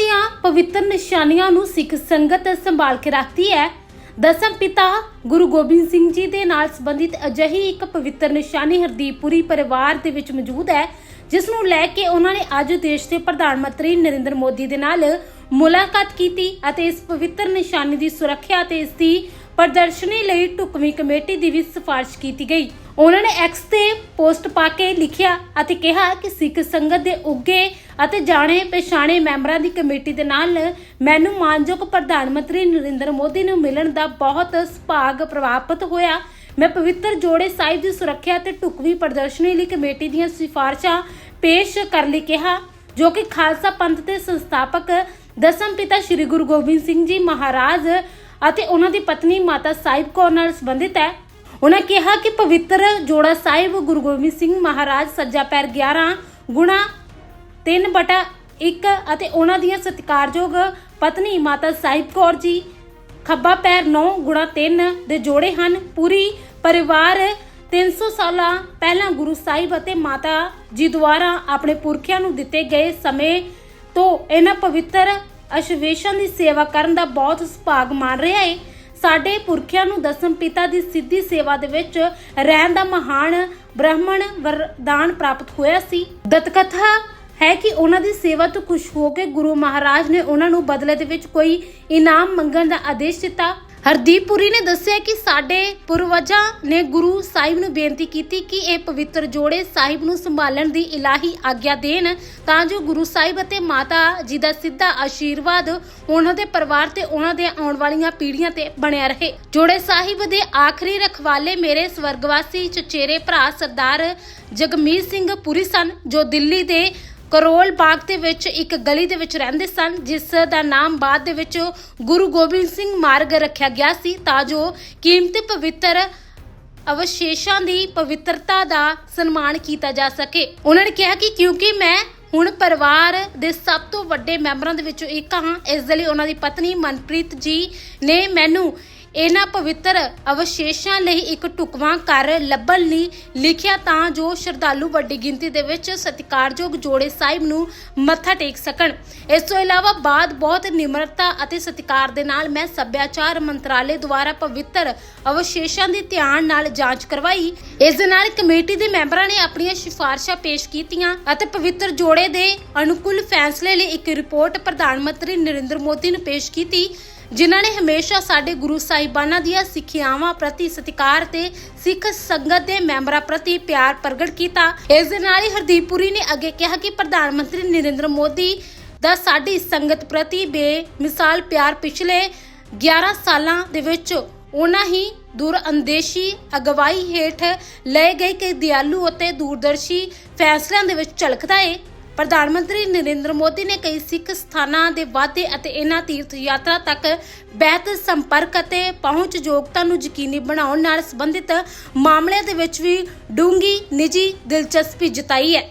ਦੀਆਂ ਪਵਿੱਤਰ ਨਿਸ਼ਾਨੀਆਂ ਨੂੰ ਸਿੱਖ ਸੰਗਤ ਸੰਭਾਲ ਕੇ ਰੱਖਦੀ ਹੈ। ਦਸਮ ਪਿਤਾ ਗੁਰੂ ਗੋਬਿੰਦ ਸਿੰਘ ਜੀ ਦੇ ਨਾਲ ਸੰਬੰਧਿਤ ਅਜਿਹੀ ਇੱਕ ਪਵਿੱਤਰ ਨਿਸ਼ਾਨੀ ਹਰਦੀਪੁਰੀ ਪਰਿਵਾਰ ਦੇ ਵਿੱਚ ਮੌਜੂਦ ਹੈ, ਜਿਸ ਨੂੰ ਲੈ ਕੇ ਉਹਨਾਂ ਨੇ ਅੱਜ ਦੇਸ਼ ਦੇ ਪ੍ਰਧਾਨ ਮੰਤਰੀ ਨਰਿੰਦਰ ਮੋਦੀ ਦੇ ਨਾਲ ਮੁਲਾਕਾਤ ਕੀਤੀ ਅਤੇ ਇਸ ਪਵਿੱਤਰ ਨਿਸ਼ਾਨੀ ਦੀ ਸੁਰੱਖਿਆ ਅਤੇ ਇਸ ਦੀ ਪ੍ਰਦਰਸ਼ਨੀ ਲਈ ਢੁਕਵੀਂ ਕਮੇਟੀ ਦੀ ਵੀ ਸਿਫਾਰਿਸ਼ ਕੀਤੀ ਗਈ। ਉਹਨਾਂ ਨੇ ਐਕਸ ਤੇ ਪੋਸਟ ਪਾ ਕੇ ਲਿਖਿਆ ਅਤੇ ਕਿਹਾ ਕਿ ਸਿੱਖ ਸੰਗਤ ਦੇ ਉੱਗੇ ਅਤੇ ਜਾਣੇ ਪਛਾਣੇ ਮੈਂਬਰਾਂ ਦੀ ਕਮੇਟੀ ਦੇ ਨਾਲ ਮੈਨੂੰ ਮਾਨਯੋਗ ਪ੍ਰਧਾਨ ਮੰਤਰੀ ਨਰਿੰਦਰ ਮੋਦੀ ਨੂੰ ਮਿਲਣ ਦਾ ਬਹੁਤ ਸੁਭਾਗ ਪ੍ਰਾਪਤ ਹੋਇਆ। ਮੈਂ ਪਵਿੱਤਰ ਜੋੜੇ ਸਾਹਿਬ ਦੀ ਸੁਰੱਖਿਆ ਤੇ ਢੁਕਵੀਂ ਪ੍ਰਦਰਸ਼ਨੀ ਲਈ ਕਮੇਟੀ ਦੀਆਂ ਸਿਫਾਰਸ਼ਾਂ ਪੇਸ਼ ਕਰਨ ਲਈ ਕਿਹਾ, ਜੋ ਕਿ ਖਾਲਸਾ ਪੰਥ ਦੇ ਸੰਸਥਾਪਕ ਦਸਮ ਪਿਤਾ ਸ੍ਰੀ ਗੁਰੂ ਗੋਬਿੰਦ ਸਿੰਘ ਜੀ ਮਹਾਰਾਜ ਅਤੇ ਉਹਨਾਂ ਦੀ ਪਤਨੀ ਮਾਤਾ ਸਾਹਿਬ ਕੌਰ ਨਾਲ ਸੰਬੰਧਿਤ ਹੈ। ਉਹਨਾਂ ਕਿਹਾ ਕਿ ਪਵਿੱਤਰ ਜੋੜਾ ਸਾਹਿਬ ਗੁਰੂ ਗੋਬਿੰਦ ਸਿੰਘ ਮਹਾਰਾਜ ਸੱਜਾ ਪੈਰ 11 ਗੁਣਾ 3 ਬਟਾ 1 ਅਤੇ ਉਹਨਾਂ ਦੀਆਂ ਸਤਿਕਾਰਯੋਗ ਪਤਨੀ ਮਾਤਾ ਸਾਹਿਬ ਕੌਰ ਜੀ ਖੱਬਾ ਪੈਰ 9 ਗੁਣਾ 3 ਦੇ ਜੋੜੇ ਹਨ। ਪੂਰੀ ਪਰਿਵਾਰ 300 ਸਾਲਾਂ ਪਹਿਲਾਂ ਗੁਰੂ ਸਾਹਿਬ ਅਤੇ ਮਾਤਾ ਜੀ ਦੁਆਰਾ ਆਪਣੇ ਪੁਰਖਿਆਂ ਨੂੰ ਦਿੱਤੇ ਗਏ ਸਮੇਂ ਤੋਂ ਇਹਨਾਂ ਪਵਿੱਤਰ ਅਸ਼ਵੇਸ਼ਾਂ ਦੀ ਸੇਵਾ ਕਰਨ ਦਾ ਬਹੁਤ ਸੁਭਾਗ ਮਾਣ ਰਿਹਾ ਹੈ। ਸਾਡੇ ਪੁਰਖਿਆਂ ਨੂੰ ਦਸਮ ਪਿਤਾ ਦੀ ਸਿੱਧੀ ਸੇਵਾ ਦੇ ਵਿੱਚ ਰਹਿਣ ਦਾ ਮਹਾਨ ਬ੍ਰਾਹਮਣ ਵਰਦਾਨ ਪ੍ਰਾਪਤ ਹੋਇਆ ਸੀ। ਦਤਕਥਾ ਹੈ ਕਿ ਉਹਨਾਂ ਦੀ ਸੇਵਾ ਤੋਂ ਖੁਸ਼ ਹੋ ਕੇ ਗੁਰੂ ਮਹਾਰਾਜ ਨੇ ਉਹਨਾਂ ਨੂੰ ਬਦਲੇ ਦੇ ਵਿੱਚ ਕੋਈ ਇਨਾਮ ਮੰਗਣ ਦਾ ਆਦੇਸ਼ ਦਿੱਤਾ। ਹਰਦੀਪ ਪੁਰੀ ਨੇ ਦੱਸਿਆ ਕਿ ਸਾਡੇ ਪੂਰਵਜਾਂ ਨੇ ਗੁਰੂ ਸਾਹਿਬ ਨੂੰ ਬੇਨਤੀ ਕੀਤੀ ਕਿ ਇਹ ਪਵਿੱਤਰ ਜੋੜੇ ਸਾਹਿਬ ਨੂੰ ਸੰਭਾਲਣ ਦੀ ਇਲਾਹੀ ਆਗਿਆ ਦੇਣ, ਤਾਂ ਜੋ ਗੁਰੂ ਸਾਹਿਬ ਅਤੇ ਮਾਤਾ ਜੀ ਦਾ ਸਿੱਧਾ ਆਸ਼ੀਰਵਾਦ ਉਹਨਾਂ ਦੇ ਪਰਿਵਾਰ ਤੇ ਉਹਨਾਂ ਦੇ ਆਉਣ ਵਾਲੀਆਂ ਪੀੜ੍ਹੀਆਂ ਤੇ ਬਣਿਆ ਰਹੇ। ਜੋੜੇ ਸਾਹਿਬ ਦੇ ਆਖਰੀ ਰਖਵਾਲੇ ਮੇਰੇ ਸਵਰਗਵਾਸੀ ਚਚੇਰੇ ਭਰਾ ਸਰਦਾਰ ਜਗਮੀਤ ਸਿੰਘ ਪੁਰੀ ਸਨ, ਜੋ ਦਿੱਲੀ ਦੇ ਕਰੋਲ ਬਾਗ ਦੇ ਵਿੱਚ ਇੱਕ ਗਲੀ ਦੇ ਵਿੱਚ ਰਹਿੰਦੇ ਸਨ, ਜਿਸ ਦਾ ਨਾਮ ਬਾਅਦ ਦੇ ਵਿੱਚ ਗੁਰੂ ਗੋਬਿੰਦ ਸਿੰਘ ਮਾਰਗ ਰੱਖਿਆ ਗਿਆ ਸੀ, ਤਾਂ ਜੋ ਕੀਮਤੀ ਪਵਿੱਤਰ ਅਵਸ਼ੇਸ਼ਾਂ ਦੀ ਪਵਿੱਤਰਤਾ ਦਾ ਸਨਮਾਨ ਕੀਤਾ ਜਾ ਸਕੇ। ਉਹਨਾਂ ਨੇ ਕਿਹਾ ਕਿ ਕਿਉਂਕਿ ਮੈਂ ਹੁਣ ਪਰਿਵਾਰ ਦੇ ਸਭ ਤੋਂ ਵੱਡੇ ਮੈਂਬਰਾਂ ਦੇ ਵਿੱਚੋਂ ਇੱਕ ਹਾਂ, ਇਸ ਦੇ ਲਈ ਉਹਨਾਂ ਦੀ ਪਤਨੀ ਮਨਪ੍ਰੀਤ ਜੀ ਨੇ ਮੈਨੂੰ ਇਹਨਾਂ ਪਵਿੱਤਰ ਅਵਸ਼ੇਸ਼ਾਂ ਲਈ ਇੱਕ ਟੁਕਵਾਂ ਕਰ ਲੱਭਣ ਲਈ ਲਿਖਿਆ ਤਾਂ ਜੋ ਸ਼ਰਧਾਲੂ ਵੱਡੀ ਗਿਣਤੀ ਦੇ ਵਿੱਚ ਸਤਿਕਾਰਯੋਗ ਜੋੜੇ ਸਾਹਿਬ ਨੂੰ ਮੱਥਾ ਟੇਕ ਸਕਣ। ਇਸ ਤੋਂ ਇਲਾਵਾ ਬਾਅਦ ਬਹੁਤ ਨਿਮਰਤਾ ਅਤੇ ਸਤਿਕਾਰ ਦੇ ਨਾਲ ਮੈਂ ਸੱਭਿਆਚਾਰ ਮੰਤਰਾਲੇ ਦੁਆਰਾ ਪਵਿੱਤਰ ਅਵਸ਼ੇਸ਼ਾਂ ਦੀ ਧਿਆਨ ਨਾਲ ਜਾਂਚ ਕਰਵਾਈ। ਇਸ ਦੇ ਨਾਲ ਕਮੇਟੀ ਦੇ ਮੈਂਬਰਾਂ ਨੇ ਆਪਣੀਆਂ ਸਿਫਾਰਸ਼ਾਂ ਪੇਸ਼ ਕੀਤੀਆਂ ਅਤੇ ਪਵਿੱਤਰ ਜੋੜੇ ਦੇ ਅਨੁਕੂਲ ਫੈਸਲੇ ਲਈ ਇੱਕ ਰਿਪੋਰਟ ਪ੍ਰਧਾਨ ਮੰਤਰੀ ਨਰਿੰਦਰ ਮੋਦੀ ਨੂੰ ਪੇਸ਼ ਕੀਤੀ। ਜਿਨ੍ਹਾਂ ਨੇ ਹਮੇਸ਼ਾ ਸਾਡੇ ਗੁਰੂ ਸਾਹਿਬਾਨਾਂ ਦੀਆਂ ਸਿੱਖਿਆਵਾਂ ਪ੍ਰਤੀ ਸਤਿਕਾਰ ਤੇ ਸਿੱਖ ਸੰਗਤ ਦੇ ਮੈਂਬਰਾਂ ਪ੍ਰਤੀ ਪਿਆਰ ਪ੍ਰਗਟ ਕੀਤਾ। ਇਸ ਦੇ ਨਾਲ ਹੀ ਹਰਦੀਪੁਰੀ ਨੇ ਅੱਗੇ ਕਿਹਾ ਕਿ ਪ੍ਰਧਾਨ ਮੰਤਰੀ ਨਰਿੰਦਰ ਮੋਦੀ ਦਾ ਸਾਡੀ ਸੰਗਤ ਪ੍ਰਤੀ ਬੇਮਿਸਾਲ ਪਿਆਰ ਪਿਛਲੇ 11 ਸਾਲਾਂ ਦੇ ਵਿੱਚ ਉਹਨਾਂ ਹੀ ਦੂਰਅੰਦੇਸ਼ੀ ਅਗਵਾਈ ਹੇਠ ਲਏ ਗਏ ਕਈ ਦਿਆਲੂ ਅਤੇ ਦੂਰਦਰਸ਼ੀ ਫੈਸਲਿਆਂ ਦੇ ਵਿੱਚ ਝਲਕਦਾ ਏ। ਪ੍ਰਧਾਨ ਮੰਤਰੀ ਨਰਿੰਦਰ ਮੋਦੀ ਨੇ ਕਈ ਸਿੱਖ ਸਥਾਨਾਂ ਦੇ ਵਾਧੇ ਅਤੇ ਇਹਨਾਂ ਤੀਰਥ ਯਾਤਰਾ ਤੱਕ ਬਿਹਤਰ ਸੰਪਰਕ ਅਤੇ ਪਹੁੰਚ ਯੋਗਤਾ ਨੂੰ ਯਕੀਨੀ ਬਣਾਉਣ ਨਾਲ ਸੰਬੰਧਿਤ ਮਾਮਲਿਆਂ ਦੇ ਵਿੱਚ ਵੀ ਡੂੰਗੀ ਨਿੱਜੀ, ਦਿਲਚਸਪੀ ਜਤਾਈ ਹੈ।